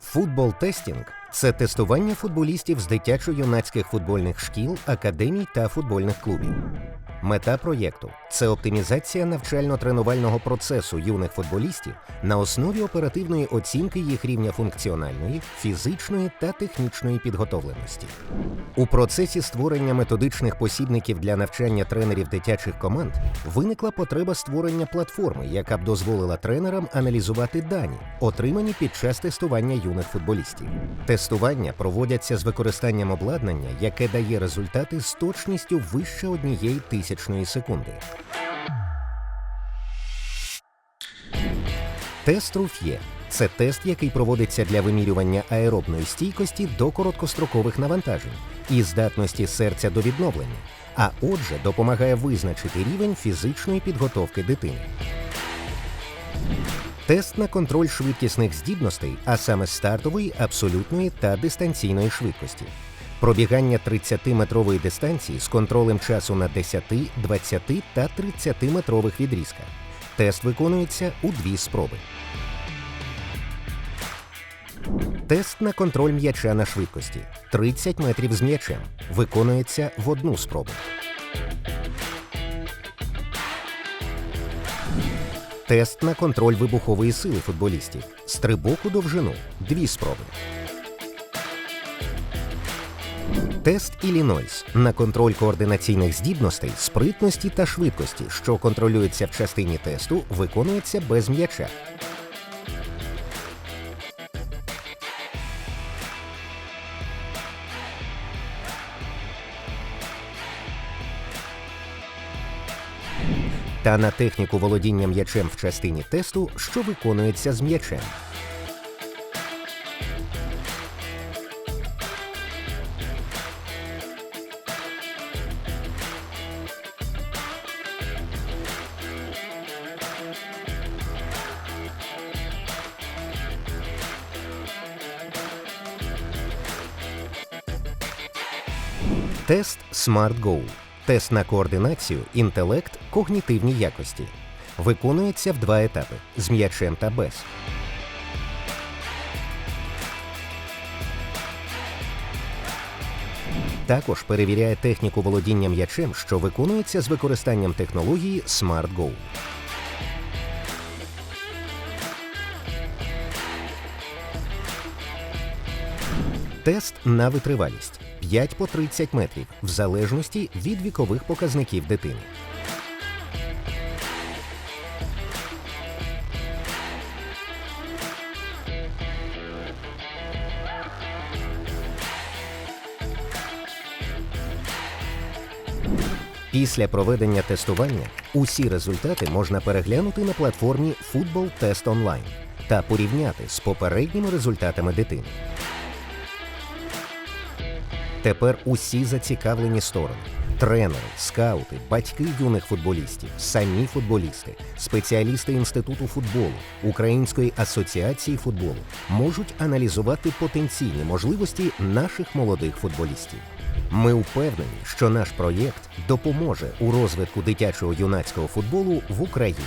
Футбол тестінг це тестування футболістів з дитячо-юнацьких футбольних шкіл, академій та футбольних клубів. Мета проєкту це оптимізація навчально-тренувального процесу юних футболістів на основі оперативної оцінки їх рівня функціональної, фізичної та технічної підготовленості. У процесі створення методичних посібників для навчання тренерів дитячих команд виникла потреба створення платформи, яка б дозволила тренерам аналізувати дані, отримані під час тестування юних футболістів. Тестування проводяться з використанням обладнання, яке дає результати з точністю вище однієї тисячної секунди. Тест Руф'є це тест, який проводиться для вимірювання аеробної стійкості до короткострокових навантажень і здатності серця до відновлення, а отже, допомагає визначити рівень фізичної підготовки дитини. Тест на контроль швидкісних здібностей, а саме стартової, абсолютної та дистанційної швидкості. Пробігання 30-метрової дистанції з контролем часу на 10, 20 та 30-метрових відрізках. Тест виконується у дві спроби. Тест на контроль м'яча на швидкості 30 метрів з м'ячем. Виконується в одну спробу. Тест на контроль вибухової сили футболістів. Стрибок у довжину. Дві спроби. Тест Іллінойс на контроль координаційних здібностей, спритності та швидкості, що контролюється в частині тесту, виконується без м'яча. Та на техніку володіння м'ячем в частині тесту, що виконується з м'ячем. Тест Smart Goal. Тест на координацію, інтелект, когнітивні якості. Виконується в два етапи з м'ячем та без. Також перевіряє техніку володіння м'ячем, що виконується з використанням технології Smart Goal. Тест на витривалість 5 по 30 метрів в залежності від вікових показників дитини. Після проведення тестування усі результати можна переглянути на платформі Football Test Online та порівняти з попередніми результатами дитини. Тепер усі зацікавлені сторони тренери, скаути, батьки юних футболістів, самі футболісти, спеціалісти інституту футболу, Української асоціації футболу можуть аналізувати потенційні можливості наших молодих футболістів. Ми впевнені, що наш проєкт допоможе у розвитку дитячого юнацького футболу в Україні.